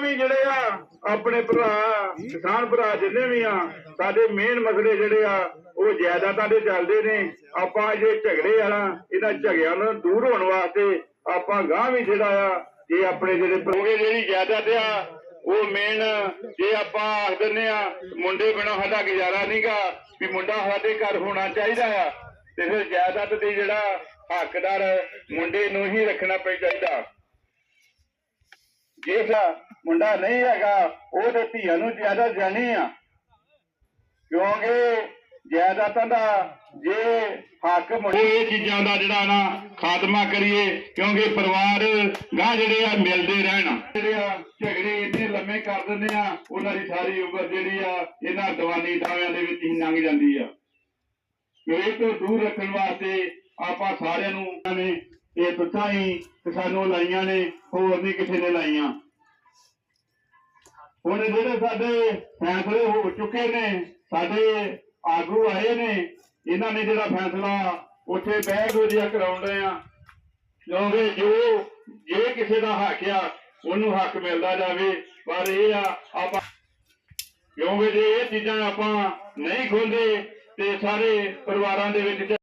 ਵੀ ਜਿਹੜੇ ਆ, ਆਪਣੇ ਭਰਾ, ਕਿਸਾਨ ਭਰਾ ਜਿੰਨੇ ਵੀ ਆ, ਸਾਡੇ ਮੇਨ ਮਸਲੇ ਜਿਹੜੇ ਆ, ਉਹ ਜਾਇਦਾਦਾਂ ਦੇ ਚੱਲਦੇ ਨੇ। ਆਪਾਂ ਜੇ ਝਗੜੇ ਵਾਲਾ ਇਹਨਾਂ ਝਗੜਿਆਂ ਨੂੰ ਦੂਰ ਹੋਣ ਵਾਸਤੇ ਆਪਾਂ ਗਾਂ ਵੀ ਜਿਹੜਾ ਆ ਇਹ ਆਪਣੇ ਜਿਹੜੇ ਪ੍ਰੋਗੇ ਜਿਹੜੀ ਜਾਇਦਾਦ ਆ, ਉਹ ਮੇਨ ਜੇ ਆਪਾਂ ਆਖ ਦਿੰਦੇ ਆ, ਮੁੰਡੇ ਬਿਨਾਂ ਸਾਡਾ ਗੁਜ਼ਾਰਾ ਨਹੀਂਗਾ ਵੀ ਮੁੰਡਾ ਸਾਡੇ ਘਰ ਹੋਣਾ ਚਾਹੀਦਾ ਆ, ਤੇ ਫਿਰ ਜਾਇਦਾਦ ਦੇ ਜਿਹੜਾ ਹੱਕਦਾਰ ਮੁੰਡੇ ਨੂੰ ਹੀ ਰੱਖਣਾ ਪੈ ਚਾਹੀਦਾ। ਜੇ ਮੁੰਡਾ ਨਹੀਂ ਹੈਗਾ ਉਹ ਤੇ ਧੀਆਂ ਨੂੰ ਜ਼ਿਆਦਾ ਜਾਣੀ ਆ। ਕਿਉਂਕਿ ਜਾਇਦਾਦਾਂ ਦਾ ਜੇ ਹੱਕ ਮੁੰਡੇ ਇਹ ਚੀਜ਼ਾਂ ਦਾ ਜਿਹੜਾ ਨਾ ਖਾਤਮਾ ਕਰੀਏ, ਕਿਉਂਕਿ ਪਰਿਵਾਰ ਗਾਂ ਜਿਹੜੇ ਆ ਮਿਲਦੇ ਰਹਿਣ। ਜਿਹੜੇ ਆ ਝਗੜੇ ਇੰਨੇ ਲੰਮੇ ਕਰ ਦਿੰਦੇ ਆ, ਉਹਨਾਂ ਦੀ ਸਾਰੀ ਉਮਰ ਜਿਹੜੀ ਆ, ਇਹਨਾਂ ਦੀਵਾਨੀ ਦਾਵਿਆਂ ਦੇ ਵਿੱਚ ਹੀ ਲੰਘ ਜਾਂਦੀ ਆ। ਇਹ ਤੋਂ ਦੂਰ ਰੱਖਣ ਵਾਸਤੇ ਆਪਾਂ ਸਾਰਿਆਂ ਨੂੰ ਇਹਨਾਂ ਨੇ ਇਹ ਤੁੱਥਾਂ ਹੀ ਸਾਨੂੰ ਲਾਈਆਂ ਨੇ, ਹੋਰ ਨਹੀਂ ਕਿਸੇ ਨੇ ਲਾਈਆਂ। ਹੁਣ ਜਿਹੜੇ ਸਾਡੇ ਫੈਸਲੇ ਹੋ ਚੁੱਕੇ ਨੇ, ਸਾਡੇ ਆਗੂ ਆਏ ਨੇ, ਇਹਨਾਂ ਨੇ ਜਿਹੜਾ ਫੈਸਲਾ ਉੱਥੇ ਬਹਿ ਕੇ ਜਿਹਾ ਕਰਾਉਂਦੇ ਆ, ਕਿਉਂਕਿ ਜੋ, ਜੇ ਕਿਸੇ ਦਾ ਹੱਕ ਆ, ਉਹਨੂੰ ਹੱਕ ਮਿਲਦਾ ਜਾਵੇ, ਪਰ ਇਹ ਆ, ਆਪਾਂ ਕਿਉਂਕਿ ਜੇ ਇਹ ਚੀਜ਼ਾਂ ਆਪਾਂ ਨਹੀਂ ਖੋਲਦੇ, ਤੇ ਸਾਰੇ ਪਰਿਵਾਰਾਂ ਦੇ ਵਿੱਚ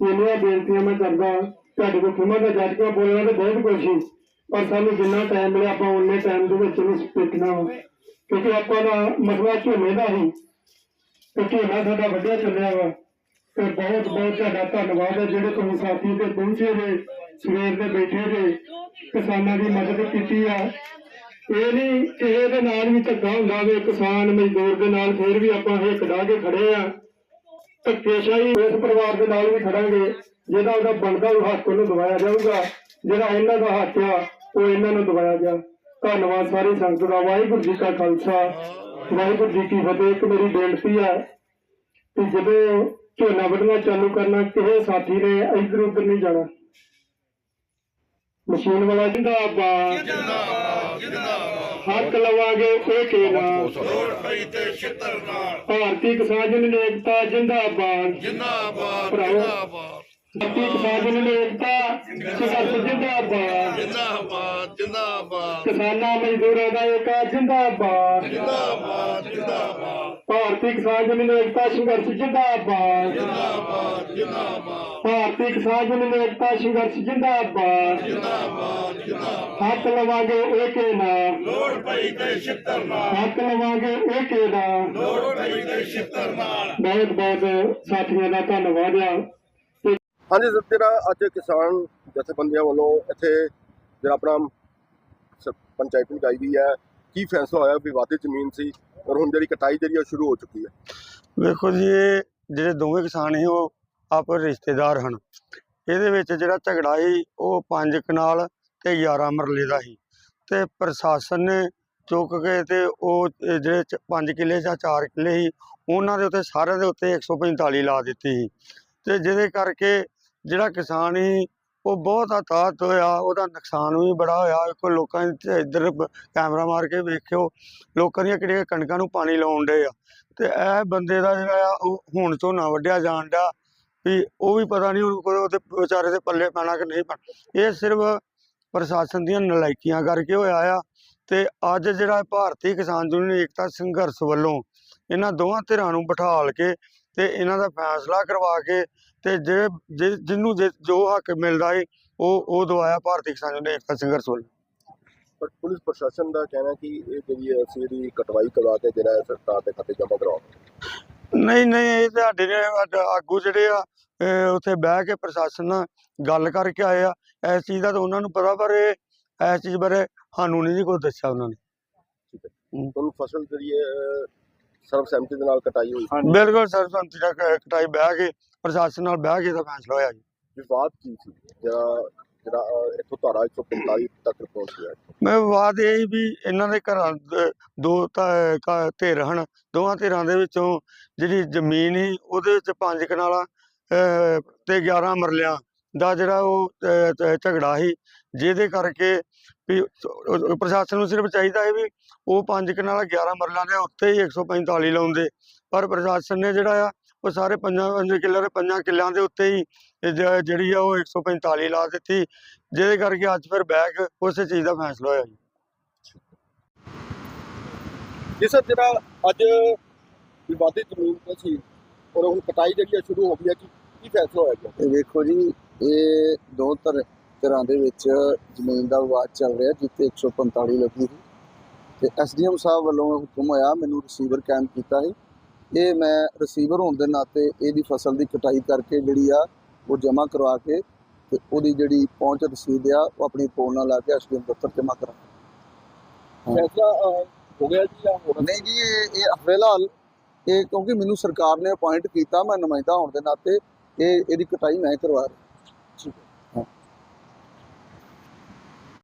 ਇੰਨੀਆਂ ਬੇਨਤੀਆਂ ਮੈਂ ਕਰਦਾ, ਤੁਹਾਡੇ ਕੋਲ ਖਿਮਾ ਦਾ ਜੱਜ ਕਾ ਬੋਲਣਾ ਤੇ ਬਹੁਤ ਕੁਛ ਸੀ। ਪਰ ਸਾਨੂੰ ਜਿੰਨਾ ਟਾਈਮ ਮਿਲਿਆ, ਆਪਾਂ ਉਨੇ ਟਾਈਮ ਦੇ ਵਿੱਚ ਇਹਨੂੰ ਦੇਖਣਾ ਕਿਉਂਕਿ ਆਪਾਂ ਦਾ ਮਸਲਾ ਝੋਨੇ ਦਾ ਹੀ। ਤੇ ਝੋਨਾ ਸਾਡਾ ਵੱਡਿਆ ਚੱਲਿਆ ਵਾ। ਤੇ ਬਹੁਤ ਬਹੁਤ ਤੁਹਾਡਾ ਧੰਨਵਾਦ ਹੈ, ਜਿਹੜੇ ਤੁਸੀਂ ਸਾਥੀ ਤੇ ਪਹੁੰਚੇ ਨੇ ਸਵੇਰ ਦੇ ਬੈਠੇ ਨੇ ਕਿਸਾਨਾਂ ਦੀ ਮਦਦ ਕੀਤੀ ਆ। ਇਹ ਨਹੀਂ ਕਿਸੇ ਦੇ ਨਾਲ ਵੀ ਧੱਕਾ ਹੁੰਦਾ ਵੇ, ਕਿਸਾਨ ਮਜ਼ਦੂਰ ਦੇ ਨਾਲ ਫੇਰ ਵੀ ਆਪਾਂ ਹਿੱਕ ਡਾ ਕੇ ਖੜੇ ਆ। ਧੱਕੇਸ਼ਾਹੀ ਇਸ ਪਰਿਵਾਰ ਦੇ ਨਾਲ ਵੀ ਖੜਾਂਗੇ, ਜਿਹਦਾ ਉਹਦਾ ਬਣਦਾ ਉਹ ਹੱਕ ਉਹਨੂੰ ਦਵਾਇਆ ਜਾਊਗਾ, ਜਿਹੜਾ ਇਹਨਾਂ ਦਾ ਹੱਕ ਆ ਉਹ ਇਹਨਾਂ ਨੂੰ ਦਵਾਇਆ ਜਾ। ਧੰਨਵਾਦ ਸਾਰੀ ਸੰਗਤ ਦਾ। ਵਾਹਿਗੁਰੂ ਜੀ ਕਾ ਖਾਲਸਾ। ਵਾਹਿਗੁਰੂ ਜੀ ਕੀ ਫਤਿਹ। ਇੱਕ ਮੇਰੀ ਬੇਨਤੀ ਹੈ ਕਿ ਜਦੋਂ ਝੋਨਾ ਵੱਢਣਾ ਚਾਲੂ ਕਰਨਾ ਕਿਸੇ ਸਾਥੀ ਨੇ ਇੱਧਰ ਉੱਧਰ ਨਹੀਂ ਜਾਣਾ। ਮਸ਼ੀਨ ਵਾਲਾ ਜਿੰਦਾਬਾਦ। ਹੱਕ ਲਵਾਂਗੇ ਇਹ ਕੇ ਨਾਲ ਲੋੜ ਪਈ ਤੇ ਛਿੱਤਰ ਨਾਲ ਭਾਰਤੀ ਕਿਸਾਨ ਯੂਨੀਅਨ ਏਕਤਾ ਜਿੰਦਾਬਾਦ। ਜਿੰਦਾਬਾਦ। ਜਿੰਦਾਬਾਦ। ਕਿਸਾਨ ਏਕਤਾ ਸੰਘਰਸ਼ ਜਿੰਦਾਬਾਦ। ਜਿੰਦਾਬਾਦ ਜਿੰਦਾਬਾਦ। ਕਿਸਾਨਾਂ ਮਜ਼ਦੂਰਾਂ ਦਾ ਏਕਾ ਜਿੰਦਾਬਾਦ। ਜਿੰਦਾਬਾਦ ਜਿੰਦਾਬਾਦ। ਭਾਰਤੀ ਕਿਸਾਨ ਯੂਨੀਅਨ ਏਕਤਾ ਸੰਘਰਸ਼ ਜਿੰਦਾਬਾਦ। ਜਿੰਦਾਬਾਦ ਜਿੰਦਾਬਾਦ। ਭਾਰਤੀ ਕਿਸਾਨ ਯੂਨੀਅਨ ਏਕਤਾ ਸੰਘਰਸ਼ ਜਿੰਦਾਬਾਦ। ਜਿੰਦਾਬਾਦ ਜਿੰਦਾਬਾਦ। ਹੱਕ ਲਵਾਂਗੇ ਏਕੇ ਨਾਲ ਲੋੜ ਪਈ ਤੇ ਛਿੱਤਰ ਨਾਲ। ਹੱਕ ਲਵਾਂਗੇ ਏਕੇ ਨਾਲ ਲੋੜ ਪਈ ਤੇ ਛਿੱਤਰ ਨਾਲ। ਬਹੁਤ ਬਹੁਤ ਸਾਥੀਆਂ ਦਾ ਧੰਨਵਾਦ ਆ। ਹਾਂਜੀ ਜਿਹੜਾ ਅੱਜ ਕਿਸਾਨ ਜਥੇਬੰਦੀਆਂ ਵੱਲੋਂ ਇੱਥੇ ਜਿਹੜਾ ਆਪਣਾ ਸ- ਪੰਚਾਇਤ ਲਗਾਈ ਗਈ ਹੈ, ਕੀ ਫੈਸਲਾ ਹੋਇਆ? ਵਿਵਾਦਿਤ ਜ਼ਮੀਨ ਸੀ ਔਰ ਹੁਣ ਜਿਹੜੀ ਕਟਾਈ ਜਿਹੜੀ ਉਹ ਸ਼ੁਰੂ ਹੋ ਚੁੱਕੀ ਹੈ। ਵੇਖੋ ਜੀ, ਇਹ ਜਿਹੜੇ ਦੋਵੇਂ ਕਿਸਾਨ ਸੀ, ਉਹ ਆਪਸ ਰਿਸ਼ਤੇਦਾਰ ਹਨ। ਇਹਦੇ ਵਿੱਚ ਜਿਹੜਾ ਝਗੜਾ ਸੀ, ਉਹ ਪੰਜ ਕਨਾਲ ਤੇ 11 ਮਰਲੇ ਦਾ ਸੀ। ਤੇ ਪ੍ਰਸ਼ਾਸਨ ਨੇ ਚੁੱਕ ਕੇ ਤੇ ਉਹ ਜਿਹੜੇ 5 ਕਿੱਲੇ ਜਾਂ 4 ਕਿੱਲੇ ਸੀ, ਉਹਨਾਂ ਦੇ ਉੱਤੇ ਸਾਰਿਆਂ ਦੇ ਉੱਤੇ 145 ਲਾ ਦਿੱਤੀ ਸੀ। ਤੇ ਜਿਹਦੇ ਕਰਕੇ ਜਿਹੜਾ ਕਿਸਾਨ ਸੀ, ਉਹ ਬਹੁਤ ਹਤਾਹਤ ਹੋਇਆ, ਉਹਦਾ ਨੁਕਸਾਨ ਵੀ ਬੜਾ ਹੋਇਆ। ਕੋਈ ਲੋਕਾਂ ਨੇ ਇੱਧਰ ਕੈਮਰਾ ਮਾਰ ਕੇ ਵੇਖਿਓ, ਲੋਕਾਂ ਦੀਆਂ ਕਿਹੜੀਆਂ ਕਣਕਾਂ ਨੂੰ ਪਾਣੀ ਲਾਉਣ ਡੇ ਆ। ਤੇ ਇਹ ਬੰਦੇ ਦਾ ਜਿਹੜਾ ਆ, ਉਹ ਹੁਣ ਝੋਨਾ ਵੱਢਿਆ ਜਾਣ ਡਿਆ ਵੀ ਉਹ ਵੀ ਪਤਾ ਨਹੀਂ ਉਹਦੇ ਵਿਚਾਰੇ ਦੇ ਪੱਲੇ ਪੈਣਾ ਕਿ ਨਹੀਂ ਪੈਣਾ। ਇਹ ਸਿਰਫ ਪ੍ਰਸ਼ਾਸਨ ਦੀਆਂ ਨਲਾਇਕੀਆਂ ਕਰਕੇ ਹੋਇਆ ਆ ਤੇ ਅੱਜ ਜਿਹੜਾ ਭਾਰਤੀ ਕਿਸਾਨ ਯੂਨੀਅਨ ਏਕਤਾ ਸੰਘਰਸ਼ ਵੱਲੋਂ ਇਹਨਾਂ ਦੋਵਾਂ ਧਿਰਾਂ ਨੂੰ ਬਿਠਾਲ ਕੇ ਤੇ ਇਹਨਾਂ ਦਾ ਫੈਸਲਾ ਕਰਵਾ ਕੇ ਤੇ ਜੇ ਜਿ- ਜਿਹਨੂੰ ਜਿ- ਹੱਕ ਮਿਲਦਾ ਏ ਉਹ ਉਹ ਦਵਾਇਆ ਭਾਰਤੀ ਕਿਸਾਨ ਯੂਨੀਅਨ ਏਕਤਾ ਸੰਘਰਸ਼ ਵੱਲੋਂ। ਪਰ ਪੁਲਿਸ ਪ੍ਰਸ਼ਾਸਨ ਦਾ ਕਹਿਣਾ ਕਿ ਇਹ ਜਿਹੜੀ ਅਸੀਂ ਇਹਦੀ ਕਟਵਾਈ ਕਰਵਾ ਕੇ ਜਿਹੜਾ ਸਰਕਾਰ ਦੇ ਖਾਤੇ ਜਮ੍ਹਾਂ ਕਰਾਉਣਾ ਨਹੀਂ ਨਹੀਂ ਇਹ ਤੇ ਸਾਡੇ ਨੇ ਆਗੂ ਜਿਹੜੇ ਆ ਉੱਥੇ ਬਹਿ ਕੇ ਪ੍ਰਸ਼ਾਸਨ ਨਾਲ ਗੱਲ ਕਰਕੇ ਆਏ ਆ। ਇਸ ਚੀਜ਼ ਦਾ ਤਾਂ ਉਹਨਾਂ ਨੂੰ ਪਤਾ ਪਰ ਇਹ ਇਸ ਚੀਜ਼ ਬਾਰੇ ਸਾਨੂੰ ਨਹੀਂ ਕੁਛ ਦੱਸਿਆ ਉਹਨਾਂ ਨੇ। ਹੁਣ ਫਸਲ ਜਿਹੜੀ ਸਰਬਸੰਮਤੀ ਦੇ ਨਾਲ ਕਟਾਈ ਹੋਈ। ਬਿਲਕੁਲ ਦਾ ਕ- ਕਟਾਈ ਬਹਿ ਕੇ ਪ੍ਰਸ਼ਾਸਨ ਨਾਲ ਬਹਿ ਕੇ ਦਾ ਫੈਸਲਾ ਹੋਇਆ ਜੀ। ਵਿਵਾਦ ਕੀ ਸੀ? ਜਿਹੜਾ ਜਿਹੜਾ ਇੱਥੋਂ ਧਾਰਾ 145 ਤੱਕ ਪਹੁੰਚ ਗਿਆ। ਮੈਂ ਬਾਤ ਇਹ ਵੀ ਇਹਨਾਂ ਦੇ ਘਰਾਂ ਦੇ ਦੋ ਤਾਂ ਘ- ਧਿਰ ਹਨ। ਦੋਵਾਂ ਧਿਰਾਂ ਦੇ ਵਿੱਚੋਂ ਜਿਹੜੀ ਜ਼ਮੀਨ ਸੀ ਉਹਦੇ ਵਿੱਚ ਪੰਜ ਕਨਾਲਾਂ ਤੇ 11 ਮਰਲਿਆਂ ਦਾ ਜਿਹੜਾ ਉਹ ਝਗੜਾ ਸੀ ਜਿਹਦੇ ਕਰਕੇ ਵੀ ਪ੍ਰਸ਼ਾਸਨ ਨੂੰ ਸਿਰਫ ਚਾਹੀਦਾ ਹੈ ਵੀ ਉਹ ਪੰਜ ਕਨਾਲਾਂ 11 ਮਰਲਿਆਂ ਦੇ ਉੱਤੇ ਹੀ 145 ਲਾਉਂਦੇ। ਪਰ ਪ੍ਰਸ਼ਾਸਨ ਨੇ ਜਿਹੜਾ ਆ ਉਹ ਸਾਰੇ ਪੰਜਾਂ ਪੰਜ ਕਿੱਲਿਆਂ ਦੇ ਪੰਜਾਂ ਕਿੱਲਿਆਂ ਦੇ ਉੱਤੇ ਹੀ ਜ- ਜਿਹੜੀ ਆ ਉਹ 145 ਲਾ ਦਿੱਤੀ ਜਿਹਦੇ ਕਰਕੇ ਅੱਜ ਫਿਰ ਬਹਿ ਕੇ ਉਸੇ ਚੀਜ਼ ਦਾ ਫੈਸਲਾ ਹੋਇਆ ਜੀ। ਜਿਸ ਜਿਹੜਾ ਅੱਜ ਵਿਵਾਦਿਤ ਜ਼ਮੀਨ ਤੇ ਸੀ ਔਰ ਹੁਣ ਕਟਾਈ ਜਿਹੜੀ ਸ਼ੁਰੂ ਹੋ ਗਈ ਹੈ ਕੀ ਕੀ ਫੈਸਲਾ ਹੋਇਆ ਇਹ ਵੇਖੋ ਜੀ ਇਹ ਦੋ ਧਰ ਧਿਰਾਂ ਦੇ ਵਿੱਚ ਜ਼ਮੀਨ ਦਾ ਵਿਵਾਦ ਚੱਲ ਰਿਹਾ ਜਿੱਥੇ 145 ਲੱਗੀ ਸੀ। ਤੇ ਐਸਡੀਐਮ ਸਾਹਿਬ ਵੱਲੋਂ ਹੁਕਮ ਹੋਇਆ ਮੈਨੂੰ ਰਿਸੀਵਰ ਕੈਂਪ ਕੀਤਾ ਸੀ। ਇਹ ਮੈਂ ਰਿਸੀਵਰ ਹੋਣ ਦੇ ਨਾਤੇ ਇਹਦੀ ਫਸਲ ਦੀ ਕਟਾਈ ਕਰਕੇ ਜਿਹੜੀ ਆ ਉਹ ਜਮ੍ਹਾਂ ਕਰਵਾ ਕੇ ਤੇ ਉਹਦੀ ਜਿਹੜੀ ਪਹੁੰਚ ਰਸੀਦ ਆ ਉਹ ਆਪਣੀ ਫੋਨ ਨਾਲ ਲਾ ਕੇ ਐਸਡੀਐਮ ਦਫ਼ਤਰ ਜਮ੍ਹਾਂ ਕਰਾਂ ਫੈਸਲਾ ਹੋ ਗਿਆ ਜੀ ਜਾਂ ਹੋਣਾ ਨਹੀਂ ਜੀ ਇਹ ਇਹ ਫਿਲਹਾਲ ਇਹ ਕਿਉਂਕਿ ਮੈਨੂੰ ਸਰਕਾਰ ਨੇ ਅਪਾਇੰਟ ਕੀਤਾ ਮੈਂ ਨੁਮਾਇੰਦਾ ਹੋਣ ਦੇ ਨਾਤੇ ਇਹ ਇਹਦੀ ਕਟਾਈ ਮੈਂ ਕਰਵਾ ਰਿਹਾ। ਠੀਕ ਹੈ